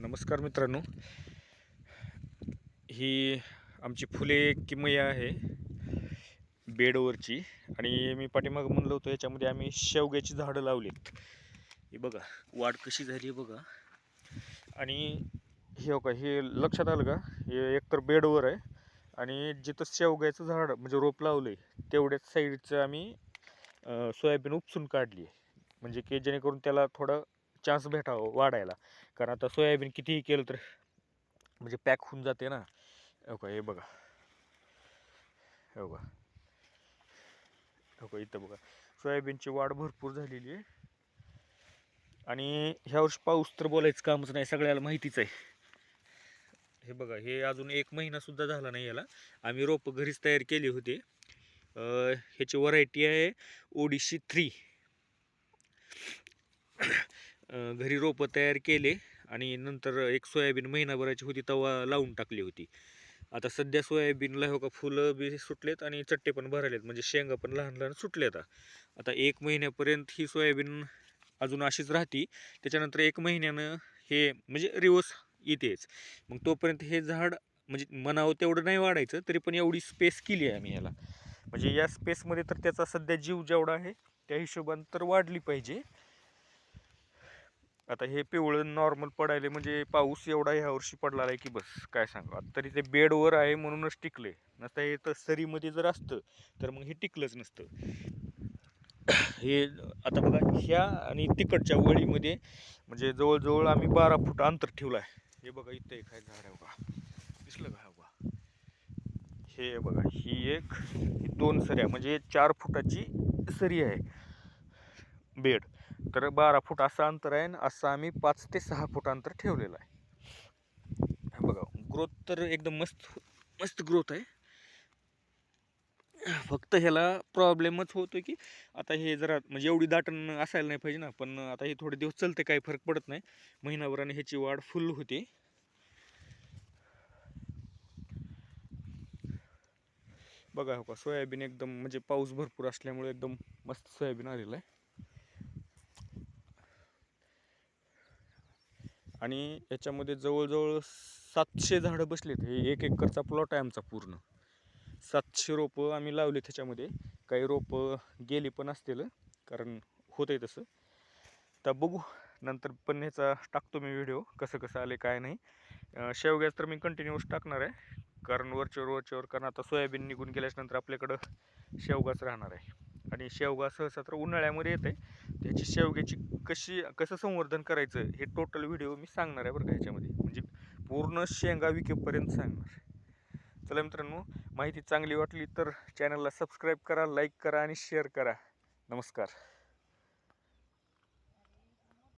नमस्कार मित्रांनो. ही आमची फुले किमया आहे. बेडवरची. आणि मी पाठीमागं म्हणलं होतं याच्यामध्ये आम्ही शेवग्याची झाडं लावलीत. हे बघा वाढ कशी झाली आहे बघा. आणि हे हो का हे लक्षात आलं का? हे एकतर बेडवर आहे. आणि जिथं शेवग्याचं झाड म्हणजे रोप लावलं आहे तेवढ्याच साईडचं आम्ही सोयाबीन उपसून काढली आहे. म्हणजे की जेणेकरून त्याला थोडं चान्स भेटावं वाढायला. कारण आता सोयाबीन कितीही केलं तर म्हणजे पॅक होऊन जाते ना. हो का हे बघा. हो बघा. हो का इथं बघा. सोयाबीनची वाढ भरपूर झालेली आहे. आणि ह्या वर्षी पाऊस तर बोलायचं कामच नाही सगळ्याला माहितीच आहे. हे बघा हे अजून एक महिना सुद्धा झाला नाही याला. आम्ही रोपं घरीच तयार केली होती. ह्याची व्हरायटी आहे ओडिशी थ्री. घरी रोपं तयार केले आणि नंतर एक सोयाबीन महिनाभराची होती तेव्हा लावून टाकली होती. आता सध्या सोयाबीनला हो का फुलं बी सुटलेत आणि चट्टे पण भरायलेत म्हणजे शेंगा पण लहान लहान सुटलेत आता एक महिन्यापर्यंत ही सोयाबीन अजून अशीच राहती त्याच्यानंतर एक महिन्यानं हे म्हणजे रिवर्स येतेच. मग तोपर्यंत हे झाड म्हणजे मनावं तेवढं नाही वाढायचं तरी पण एवढी स्पेस केली आहे आम्ही याला. म्हणजे या स्पेसमध्ये तर त्याचा सध्या जीव जेवढा आहे त्या हिशोबानं तर वाढली पाहिजे. आता हे पिवळं नॉर्मल पडायले म्हणजे पाऊस एवढा ह्या वर्षी पडला आहे की बस काय सांगा तरी ते बेडवर आहे म्हणूनच टिकले. नसतं हे तर सरीमध्ये जर असतं तर मग हे टिकलंच नसतं. हे आता बघा ह्या आणि तिकडच्या वळीमध्ये म्हणजे जवळजवळ आम्ही बारा फूट अंतर ठेवलं आहे. हे बघा इथं एक आहे झाड आहे बघा. दिसलं का बघा? हे बघा ही एक ही दोन सऱ्या म्हणजे चार फुटाची सरी आहे. बेड. तर बारा फूट असं अंतर आहे आणि असं आम्ही पाच ते सहा फूट अंतर ठेवलेलं आहे. बघा ग्रोथ तर एकदम मस्त मस्त ग्रोथ आहे. फक्त ह्याला प्रॉब्लेमच होतो की आता हे जरा म्हणजे एवढी दाटण असायला नाही पाहिजे ना पण आता हे थोडे दिवस चालते काही फरक पडत नाही. महिनाभराने ह्याची वाढ फुल होते. बघा हो का सोयाबीन एकदम म्हणजे पाऊस भरपूर असल्यामुळे एकदम मस्त सोयाबीन आलेलं आहे. आणि याच्यामध्ये जवळजवळ सातशे झाडं बसलेत. हे एक एकरचा प्लॉट आहे आमचा पूर्ण. सातशे रोपं आम्ही लावले त्याच्यामध्ये काही रोपं गेली पण असतील कारण होतं आहे तसं. तर बघू. नंतर पण ह्याचा टाकतो मी व्हिडिओ कसं कसं आले काय नाही. शेवग्याच तर मी कंटिन्यूअस टाकणार आहे. कारण वरच्यावर वरच्यावर कारण आता सोयाबीन निघून गेल्याच्यानंतर आपल्याकडं शेवगाच राहणार आहे. आणि शेवगा सहसा तर उन्हाळ्यामध्ये येते त्याची शेवग्याची कशी कसं संवर्धन करायचं हे टोटल व्हिडिओ मी सांगणार आहे बरं का ह्याच्यामध्ये. म्हणजे पूर्ण शेंगा विकेपर्यंत सांगणार चला मित्रांनो माहिती चांगली वाटली तर चॅनलला सबस्क्राईब करा लाईक करा आणि शेअर करा. नमस्कार.